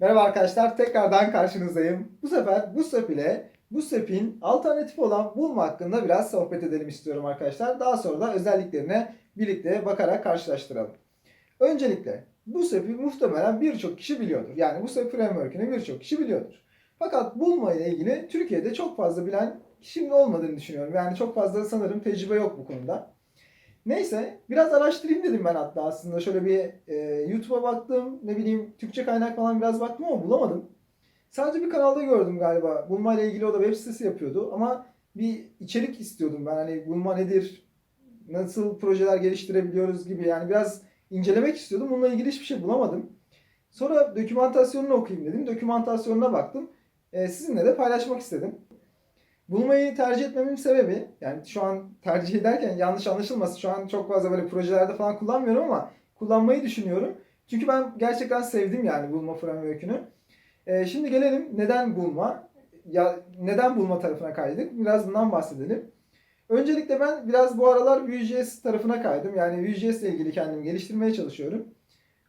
Merhaba arkadaşlar, tekrardan karşınızdayım. Bu sefer Bootstrap ile Bootstrap'in alternatif olan Bulma hakkında biraz sohbet edelim istiyorum arkadaşlar. Daha sonra da özelliklerine birlikte bakarak karşılaştıralım. Öncelikle Bootstrap'i muhtemelen birçok kişi biliyordur. Yani Bootstrap Framework'ünü birçok kişi biliyordur. Fakat Bulma ile ilgili Türkiye'de çok fazla bilen kişinin olmadığını düşünüyorum. Yani çok fazla sanırım tecrübe yok bu konuda. Neyse biraz araştırayım dedim ben hatta aslında. Şöyle bir e, YouTube'a baktım. Ne bileyim Türkçe kaynak falan biraz baktım ama bulamadım. Sadece bir kanalda gördüm galiba. Bulma ile ilgili o da web sitesi yapıyordu. Ama bir içerik istiyordum ben. Hani bulma nedir? Nasıl projeler geliştirebiliyoruz gibi. Yani biraz incelemek istiyordum. Bununla ilgili hiçbir şey bulamadım. Sonra dokümantasyonunu okuyayım dedim. Dokümantasyonuna baktım. E, sizinle de paylaşmak istedim. Bulmayı tercih etmemin sebebi yani şu an tercih ederken yanlış anlaşılmasın. Şu an çok fazla böyle projelerde falan kullanmıyorum ama kullanmayı düşünüyorum. Çünkü ben gerçekten sevdim yani bulma framework'ünü. Ee, şimdi gelelim neden bulma? Ya neden bulma tarafına kaydık? Biraz bundan bahsedelim. Öncelikle ben biraz bu aralar Vue.js tarafına kaydım. Yani Vue.js ile ilgili kendimi geliştirmeye çalışıyorum.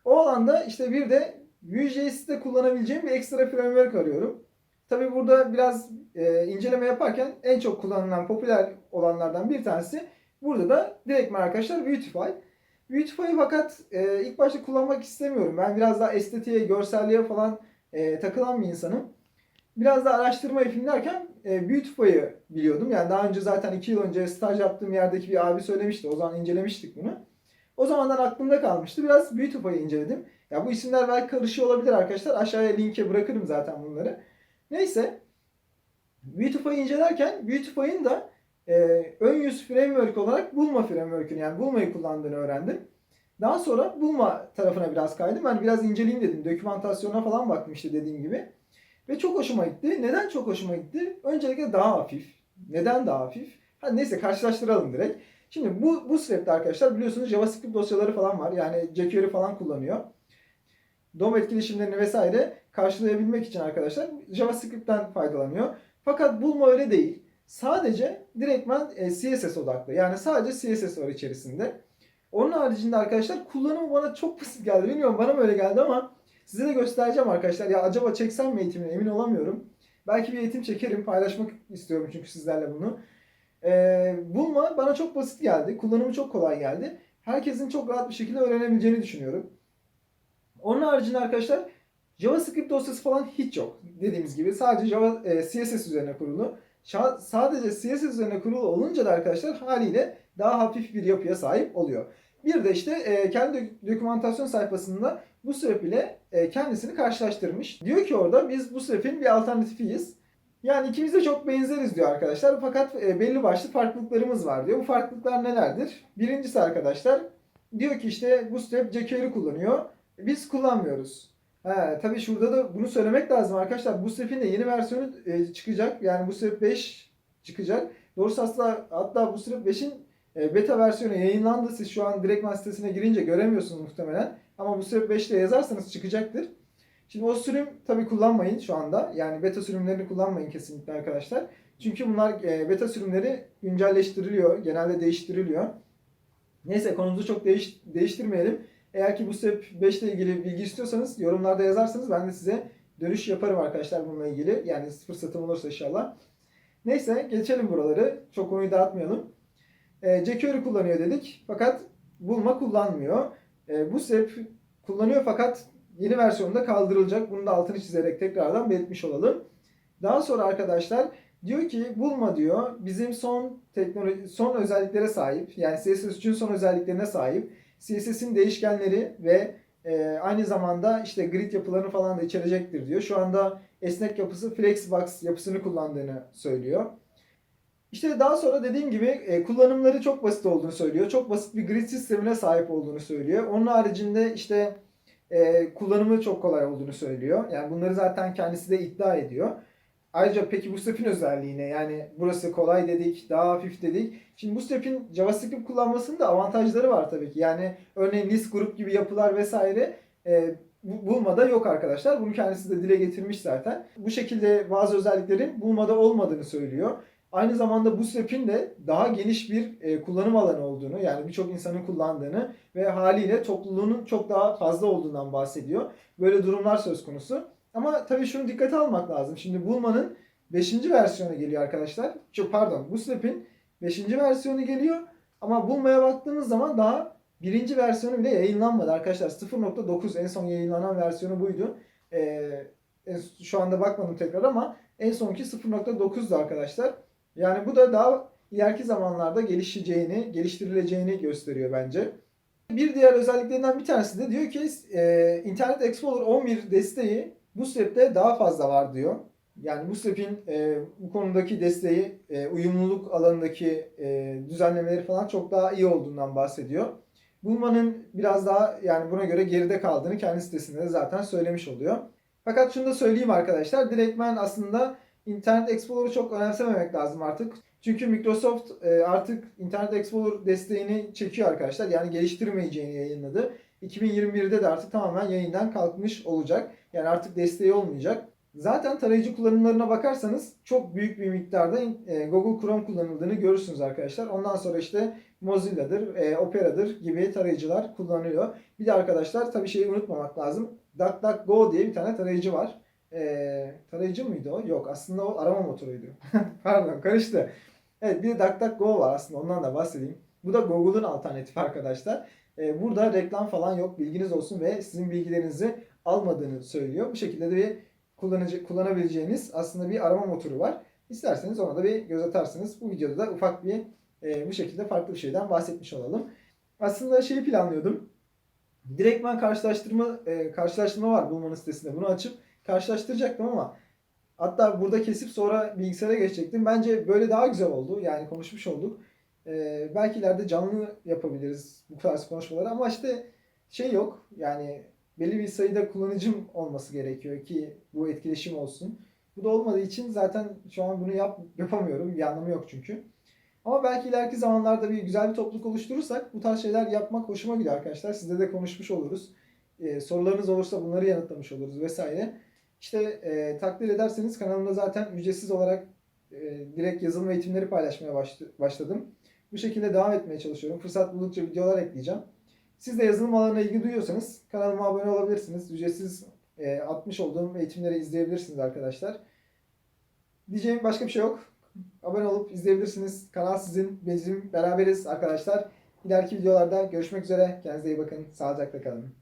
O alanda işte bir de Vue.js'te kullanabileceğim bir ekstra framework arıyorum. Tabii burada biraz e, inceleme yaparken en çok kullanılan popüler olanlardan bir tanesi burada da direktmen arkadaşlar Beautify. Beautify'ı fakat e, ilk başta kullanmak istemiyorum. Ben biraz daha estetiğe, görselliğe falan e, takılan bir insanım. Biraz da araştırma yapayım e, Beautify'ı biliyordum. Yani daha önce zaten 2 yıl önce staj yaptığım yerdeki bir abi söylemişti. O zaman incelemiştik bunu. O zamandan aklımda kalmıştı. Biraz Beautify'ı inceledim. Ya bu isimler belki karışıyor olabilir arkadaşlar. Aşağıya linke bırakırım zaten bunları. Neyse Beautify'ı incelerken Beautify'ın da e, ön yüz framework olarak Bulma framework'ünü yani Bulma'yı kullandığını öğrendim. Daha sonra Bulma tarafına biraz kaydım. Ben biraz inceleyeyim dedim. Dokümantasyona falan baktım işte dediğim gibi. Ve çok hoşuma gitti. Neden çok hoşuma gitti? Öncelikle daha hafif. Neden daha hafif? Ha, neyse karşılaştıralım direkt. Şimdi bu, bu Bootstrap'te arkadaşlar biliyorsunuz JavaScript dosyaları falan var. Yani jQuery falan kullanıyor. DOM etkileşimlerini vesaire karşılayabilmek için arkadaşlar JavaScript'ten faydalanıyor. Fakat Bulma öyle değil. Sadece direktmen e, CSS odaklı. Yani sadece CSS var içerisinde. Onun haricinde arkadaşlar kullanımı bana çok basit geldi. Bilmiyorum bana mı öyle geldi ama size de göstereceğim arkadaşlar. Ya acaba çeksem mi eğitimini emin olamıyorum. Belki bir eğitim çekerim. Paylaşmak istiyorum çünkü sizlerle bunu. Ee, Bulma bana çok basit geldi. Kullanımı çok kolay geldi. Herkesin çok rahat bir şekilde öğrenebileceğini düşünüyorum. Onun haricinde arkadaşlar JavaScript dosyası falan hiç yok. Dediğimiz gibi sadece Java, e, CSS üzerine kurulu. Şa- sadece CSS üzerine kurulu olunca da arkadaşlar haliyle daha hafif bir yapıya sahip oluyor. Bir de işte e, kendi dok- dokümantasyon sayfasında bu Bootstrap ile e, kendisini karşılaştırmış. Diyor ki orada biz bu Bootstrap'in bir alternatifiyiz. Yani ikimiz de çok benzeriz diyor arkadaşlar. Fakat e, belli başlı farklılıklarımız var diyor. Bu farklılıklar nelerdir? Birincisi arkadaşlar diyor ki işte Bootstrap jQuery kullanıyor. Biz kullanmıyoruz. Ha, tabii şurada da bunu söylemek lazım arkadaşlar. Bootstrap'in de yeni versiyonu e, çıkacak. Yani Bootstrap 5 çıkacak. Doğrusu aslında hatta Bootstrap 5'in e, beta versiyonu yayınlandı. Siz şu an direktman sitesine girince göremiyorsunuz muhtemelen. Ama Bootstrap 5'te yazarsanız çıkacaktır. Şimdi o sürüm tabii kullanmayın şu anda. Yani beta sürümlerini kullanmayın kesinlikle arkadaşlar. Çünkü bunlar e, beta sürümleri güncelleştiriliyor. Genelde değiştiriliyor. Neyse konumuzu çok değiş, değiştirmeyelim. Eğer ki bu step 5 ile ilgili bilgi istiyorsanız yorumlarda yazarsanız ben de size dönüş yaparım arkadaşlar bununla ilgili. Yani fırsatım olursa inşallah. Neyse geçelim buraları. Çok konuyu dağıtmayalım. E, jQuery kullanıyor dedik. Fakat Bulma kullanmıyor. E, bu step kullanıyor fakat yeni versiyonda kaldırılacak. Bunu da altını çizerek tekrardan belirtmiş olalım. Daha sonra arkadaşlar diyor ki Bulma diyor bizim son teknoloji son özelliklere sahip. Yani CSS için son özelliklerine sahip. CSS'in değişkenleri ve e, aynı zamanda işte grid yapılarını falan da içerecektir diyor. Şu anda esnek yapısı Flexbox yapısını kullandığını söylüyor. İşte daha sonra dediğim gibi e, kullanımları çok basit olduğunu söylüyor. Çok basit bir grid sistemine sahip olduğunu söylüyor. Onun haricinde işte e, kullanımı çok kolay olduğunu söylüyor. Yani bunları zaten kendisi de iddia ediyor. Ayrıca peki bu step'in özelliği ne? Yani burası kolay dedik, daha hafif dedik. Şimdi bu step'in JavaScript kullanmasının da avantajları var tabii ki. Yani örneğin list grup gibi yapılar vesaire e, bu- bulmada yok arkadaşlar. Bunu kendisi de dile getirmiş zaten. Bu şekilde bazı özelliklerin bulmada olmadığını söylüyor. Aynı zamanda bu step'in de daha geniş bir e, kullanım alanı olduğunu yani birçok insanın kullandığını ve haliyle topluluğunun çok daha fazla olduğundan bahsediyor. Böyle durumlar söz konusu. Ama tabii şunu dikkate almak lazım. Şimdi Bulma'nın 5. versiyonu geliyor arkadaşlar. Çok pardon Bootstrap'in 5. versiyonu geliyor. Ama Bulma'ya baktığımız zaman daha birinci versiyonu bile yayınlanmadı arkadaşlar. 0.9 en son yayınlanan versiyonu buydu. Ee, şu anda bakmadım tekrar ama en sonki 0.9'du arkadaşlar. Yani bu da daha ileriki zamanlarda gelişeceğini, geliştirileceğini gösteriyor bence. Bir diğer özelliklerinden bir tanesi de diyor ki e, Internet Explorer 11 desteği Bootstrap'te daha fazla var diyor. Yani Bootstrap'in e, bu konudaki desteği, e, uyumluluk alanındaki e, düzenlemeleri falan çok daha iyi olduğundan bahsediyor. Bulmanın biraz daha yani buna göre geride kaldığını kendi sitesinde de zaten söylemiş oluyor. Fakat şunu da söyleyeyim arkadaşlar. Direktmen aslında Internet Explorer'ı çok önemsememek lazım artık. Çünkü Microsoft e, artık Internet Explorer desteğini çekiyor arkadaşlar. Yani geliştirmeyeceğini yayınladı. 2021'de de artık tamamen yayından kalkmış olacak. Yani artık desteği olmayacak. Zaten tarayıcı kullanımlarına bakarsanız çok büyük bir miktarda e, Google Chrome kullanıldığını görürsünüz arkadaşlar. Ondan sonra işte Mozilla'dır, e, Opera'dır gibi tarayıcılar kullanılıyor. Bir de arkadaşlar tabii şeyi unutmamak lazım. DuckDuckGo diye bir tane tarayıcı var. E, tarayıcı mıydı o? Yok aslında o arama motoruydu. Pardon karıştı. Evet bir de DuckDuckGo var aslında ondan da bahsedeyim. Bu da Google'un alternatifi arkadaşlar. E, burada reklam falan yok bilginiz olsun ve sizin bilgilerinizi almadığını söylüyor. Bu şekilde de bir kullanıcı, kullanabileceğiniz aslında bir arama motoru var. İsterseniz ona da bir göz atarsınız. Bu videoda da ufak bir e, bu şekilde farklı bir şeyden bahsetmiş olalım. Aslında şeyi planlıyordum. Direktmen karşılaştırma e, karşılaştırma var Bulman'ın sitesinde. Bunu açıp karşılaştıracaktım ama hatta burada kesip sonra bilgisayara geçecektim. Bence böyle daha güzel oldu. Yani konuşmuş olduk. E, belki ileride canlı yapabiliriz bu tarz konuşmaları ama işte şey yok. Yani belli bir sayıda kullanıcım olması gerekiyor ki bu etkileşim olsun. Bu da olmadığı için zaten şu an bunu yap, yapamıyorum. Bir anlamı yok çünkü. Ama belki ileriki zamanlarda bir güzel bir topluluk oluşturursak bu tarz şeyler yapmak hoşuma gidiyor arkadaşlar. Sizle de konuşmuş oluruz. Ee, sorularınız olursa bunları yanıtlamış oluruz vesaire. İşte e, takdir ederseniz kanalımda zaten ücretsiz olarak e, direkt yazılım eğitimleri paylaşmaya başladım. Bu şekilde devam etmeye çalışıyorum. Fırsat buldukça videolar ekleyeceğim. Siz de yazılım alanına ilgi duyuyorsanız kanalıma abone olabilirsiniz. Ücretsiz e, atmış olduğum eğitimleri izleyebilirsiniz arkadaşlar. Diyeceğim başka bir şey yok. Abone olup izleyebilirsiniz. Kanal sizin, bizim beraberiz arkadaşlar. İleriki videolarda görüşmek üzere. Kendinize iyi bakın. Sağlıcakla kalın.